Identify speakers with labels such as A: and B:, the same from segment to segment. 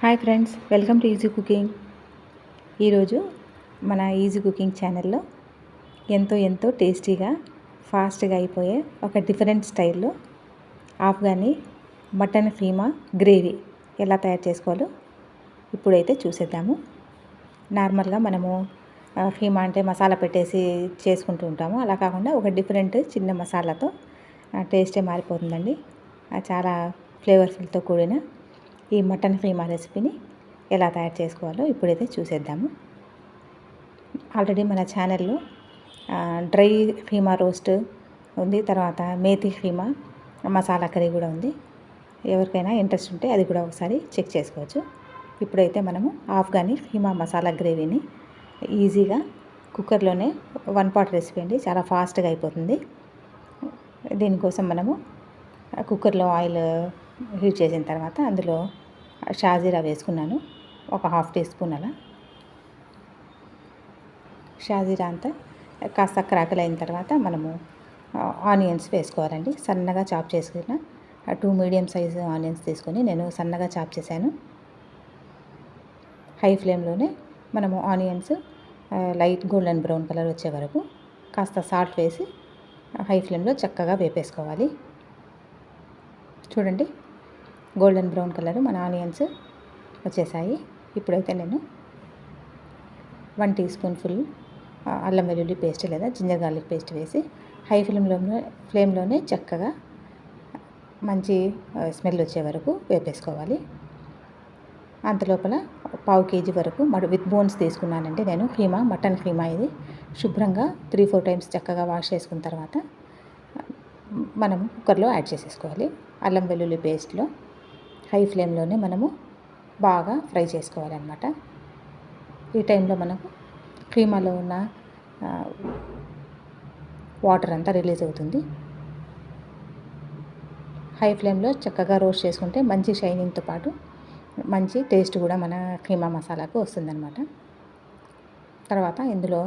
A: Hi friends welcome to easy cooking. ఈరోజు మన easy cooking ఛానల్లో ఎంతో ఎంతో టేస్టీగా ఫాస్ట్గా అయిపోయే ఒక డిఫరెంట్ స్టైల్లో ఆఫ్ఘనీ మటన్ కీమా గ్రేవీ ఎలా తయారు చేసుకోవాలో ఇప్పుడైతే చూసేద్దాము. నార్మల్గా మనము కీమా అంటే మసాలా పెట్టేసి చేసుకుంటూ ఉంటాము. అలా కాకుండా ఒక డిఫరెంట్ చిన్న మసాలాతో టేస్టే మారిపోతుందండి. చాలా ఫ్లేవర్స్లతో కూడిన ఈ మటన్ కీమా రెసిపీని ఎలా తయారు చేసుకోవాలో ఇప్పుడైతే చూసేద్దాము. ఆల్రెడీ మన ఛానల్లో డ్రై కీమా రోస్ట్ ఉంది తర్వాత మేతి కీమా మసాలా కర్రీ కూడా ఉంది. ఎవరికైనా ఇంట్రెస్ట్ ఉంటే అది కూడా ఒకసారి చెక్ చేసుకోవచ్చు. ఇప్పుడైతే మనము ఆఫ్ఘనీ కీమా మసాలా గ్రేవీని ఈజీగా కుక్కర్లోనే వన్ పాట్ రెసిపీ అండి చాలా ఫాస్ట్గా అయిపోతుంది. దీనికోసం మనము కుక్కర్లో ఆయిల్ హీట్ చేసిన తర్వాత అందులో షాజీరా వేసుకున్నాను. ఒక హాఫ్ టీ స్పూన్ అలా. షాజీరా అంతా కాస్త క్రాకల్ అయిన తర్వాత మనము ఆనియన్స్ వేసుకోవాలండి. సన్నగా చాప్ చేసుకున్న టూ మీడియం సైజు ఆనియన్స్ తీసుకొని నేను సన్నగా చాప్ చేశాను. హై ఫ్లేమ్లోనే మనము onions light golden brown colour వచ్చే వరకు కాస్త సాల్ట్ వేసి హై ఫ్లేమ్లో చక్కగా వేపేసుకోవాలి. చూడండి. గోల్డెన్ బ్రౌన్ కలర్ మన ఆనియన్స్ వచ్చేసాయి. ఇప్పుడైతే నేను వన్ టీ స్పూన్ ఫుల్ అల్లం వెల్లుల్లి పేస్ట్ లేదా జింజర్ గార్లిక్ పేస్ట్ వేసి హై ఫ్లేమ్లో ఫ్లేమ్లోనే చక్కగా మంచి స్మెల్ వచ్చే వరకు వేపేసుకోవాలి. అంతలోపల పావు కేజీ వరకు మడు విత్ బోన్స్ తీసుకున్నానంటే నేను కీమా మటన్ కీమా ఇది శుభ్రంగా త్రీ ఫోర్ టైమ్స్ చక్కగా వాష్ చేసుకున్న తర్వాత మనం కుక్కర్లో యాడ్ చేసేసుకోవాలి. అల్లం వెల్లుల్లి పేస్ట్లో హై ఫ్లేమ్లోనే మనము బాగా ఫ్రై చేసుకోవాలన్నమాట. ఈ టైంలో మనకు క్రీమాలో ఉన్న వాటర్ అంతా రిలీజ్ అవుతుంది. హై ఫ్లేమ్లో చక్కగా రోస్ట్ చేసుకుంటే మంచి షైనింగ్తో పాటు మంచి టేస్ట్ కూడా మన క్రీమా మసాలాకు వస్తుందన్నమాట. తర్వాత ఇందులో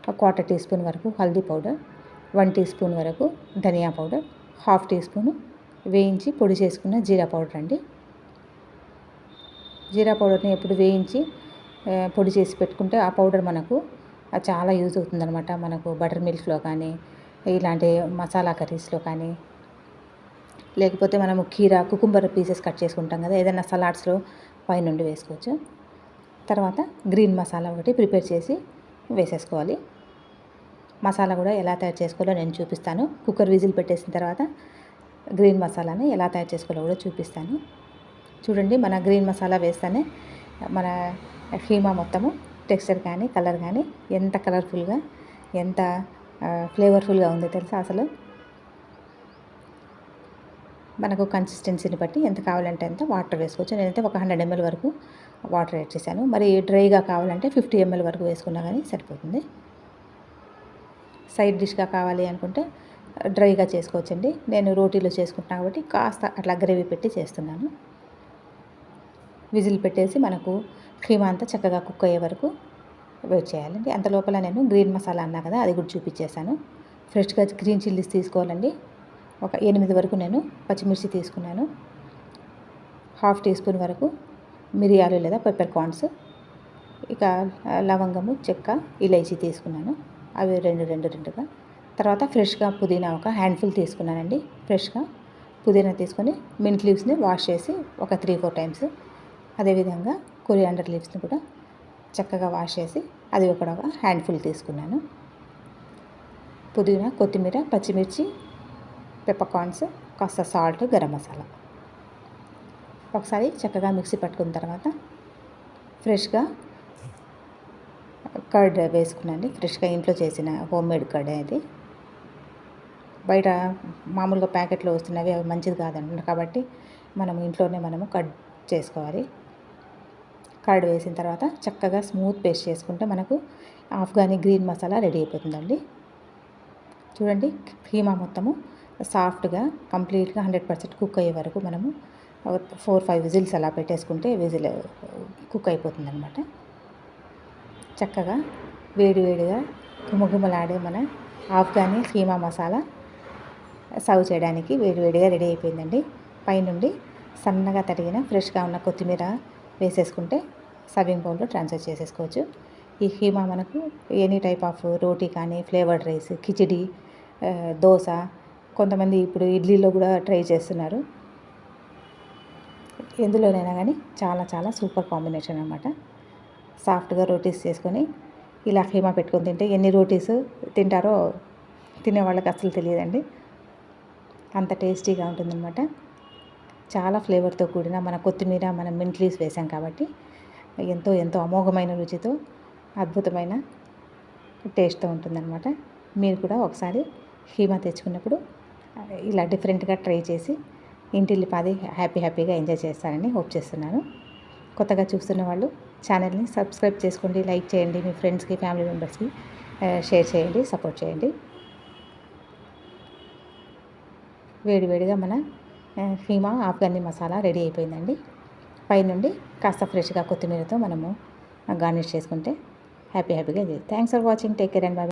A: ఒక క్వార్టర్ టీ స్పూన్ వరకు హల్దీ పౌడర్ వన్ టీ స్పూన్ వరకు ధనియా పౌడర్ హాఫ్ టీ స్పూను వేయించి పొడి చేసుకున్న జీరా పౌడర్ అండి. జీరా పౌడర్ని ఎప్పుడు వేయించి పొడి చేసి పెట్టుకుంటే ఆ పౌడర్ మనకు చాలా యూజ్ అవుతుందనమాట మనకు బటర్ మిల్క్లో కానీ ఇలాంటి మసాలా కర్రీస్లో కానీ. లేకపోతే మనము కీరా కుకుంబర్ పీసెస్ కట్ చేసుకుంటాం కదా ఏదైనా సలాడ్స్లో పైనుండి వేసుకోవచ్చు. తర్వాత గ్రీన్ మసాలా ఒకటి ప్రిపేర్ చేసి వేసేసుకోవాలి. మసాలా కూడా ఎలా తయారు చేసుకోవాలో నేను చూపిస్తాను. కుక్కర్ విజిల్ పెట్టేసిన తర్వాత గ్రీన్ మసాలాని ఎలా తయారు చేసుకోవాలో కూడా చూపిస్తాను. చూడండి మన గ్రీన్ మసాలా వేస్తేనే మన హీమా మొత్తము టెక్స్చర్ కానీ కలర్ కానీ ఎంత కలర్ఫుల్గా ఎంత ఫ్లేవర్ఫుల్గా ఉందో తెలుసా అసలు? మనకు కన్సిస్టెన్సీని బట్టి ఎంత కావాలంటే ఎంత వాటర్ వేసుకోవచ్చు. నేనైతే ఒక హండ్రెడ్ ఎంఎల్ వరకు వాటర్ యాడ్ చేశాను. మరి డ్రైగా కావాలంటే ఫిఫ్టీ ఎంఎల్ వరకు వేసుకున్నా కానీ సరిపోతుంది. సైడ్ డిష్గా కావాలి అనుకుంటే డ్రైగా చేసుకోవచ్చండి. నేను రోటీలో చేసుకుంటున్నాను కాబట్టి కాస్త అట్లా గ్రేవీ పెట్టి చేస్తున్నాను. విజిల్ పెట్టేసి మనకు కీమా అంతా చక్కగా కుక్ అయ్యే వరకు వెయిట్ చేయాలండి. అంత లోపల నేను గ్రీన్ మసాలా అన్నా కదా అది కూడా చూపించేశాను. ఫ్రెష్గా గ్రీన్ చిల్లీస్ తీసుకోవాలండి. ఒక ఎనిమిది వరకు నేను పచ్చిమిర్చి తీసుకున్నాను. హాఫ్ టీ స్పూన్ వరకు మిరియాలు లేదా పెప్పర్ కార్న్స్ ఇక లవంగము చెక్క ఇలైచి తీసుకున్నాను. అవి రెండు రెండు రెండుగా. తర్వాత ఫ్రెష్గా పుదీనా ఒక హ్యాండ్ఫుల్ తీసుకున్నానండి. ఫ్రెష్గా పుదీనా తీసుకొని మింట్ లీవ్స్ని వాష్ చేసి ఒక త్రీ ఫోర్ టైమ్స్ అదేవిధంగా కొరియాండర్ లీవ్స్ని కూడా చక్కగా వాష్ చేసి అది ఒక హ్యాండ్ఫుల్ తీసుకున్నాను. పుదీనా కొత్తిమీర పచ్చిమిర్చి పెప్పకార్న్స్ కాస్త సాల్ట్ గరం మసాలా. ఒకసారి చక్కగా మిక్సీ పట్టుకున్న తర్వాత ఫ్రెష్గా కర్డ్ వేసుకున్నాండి ఫ్రెష్గా ఇంట్లో చేసిన హోమ్ మేడ్ కర్డ్ అది. బయట మామూలుగా ప్యాకెట్లో వస్తున్నవి అవి మంచిది కాదంటున్నారు కాబట్టి మనం ఇంట్లోనే మనము కట్ చేసుకోవాలి. కర్డ్ వేసిన తర్వాత చక్కగా స్మూత్ పేస్ట్ చేసుకుంటే మనకు ఆఫ్ఘనీ గ్రీన్ మసాలా రెడీ అయిపోతుందండి. చూడండి కీమా మొత్తము సాఫ్ట్గా కంప్లీట్గా హండ్రెడ్ పర్సెంట్ కుక్ అయ్యే వరకు మనము ఫోర్ ఫైవ్ విజిల్స్ అలా పెట్టేసుకుంటే విజిల్ కుక్ అయిపోతుంది అనమాట చక్కగా వేడి వేడిగా గుమగుమలాడే మన ఆఫ్ఘనీ కీమా మసాలా సర్వ్ చేయడానికి వేడి వేడిగా రెడీ అయిపోయిందండి. పైనుండి సన్నగా తరిగిన ఫ్రెష్గా ఉన్న కొత్తిమీర వేసేసుకుంటే సర్వింగ్ బౌల్లో ట్రాన్స్ఫర్ చేసేసుకోవచ్చు. ఈ హీమా మనకు ఎనీ టైప్ ఆఫ్ రోటీ కానీ ఫ్లేవర్డ్ రైస్ కిచిడి దోశ కొంతమంది ఇప్పుడు ఇడ్లీలో కూడా ట్రై చేస్తున్నారు. ఎందులోనైనా కానీ చాలా చాలా సూపర్ కాంబినేషన్ అనమాట సాఫ్ట్గా రోటీస్ చేసుకొని ఇలా హీమా పెట్టుకొని తింటే ఎన్ని రోటీస్ తింటారో తినే వాళ్ళకి అసలు తెలియదండి. అంత టేస్టీగా ఉంటుందన్నమాట. చాలా ఫ్లేవర్తో కూడిన మన కొత్తిమీర మన మింట్ లీవ్స్ వేసాం కాబట్టి ఎంతో ఎంతో అమోఘమైన రుచితో అద్భుతమైన టేస్ట్తో ఉంటుందన్నమాట. మీరు కూడా ఒకసారి హీమా తెచ్చుకున్నప్పుడు ఇలా డిఫరెంట్గా ట్రై చేసి ఇంటిల్లిపాది హ్యాపీ హ్యాపీగా ఎంజాయ్ చేస్తారని హోప్ చేస్తున్నాను. కొత్తగా చూస్తున్న వాళ్ళు ఛానల్ని సబ్స్క్రైబ్ చేసుకోండి లైక్ చేయండి మీ ఫ్రెండ్స్కి ఫ్యామిలీ మెంబర్స్కి షేర్ చేయండి సపోర్ట్ చేయండి. వేడివేడిగా మన హీమా ఆఫ్ఘనీ మసాలా రెడీ అయిపోయిందండి. పైనుండి కాస్త ఫ్రెష్గా కొత్తిమీరతో మనము గార్నిష్ చేసుకుంటే హ్యాపీ హ్యాపీగా thanks for watching take care and bye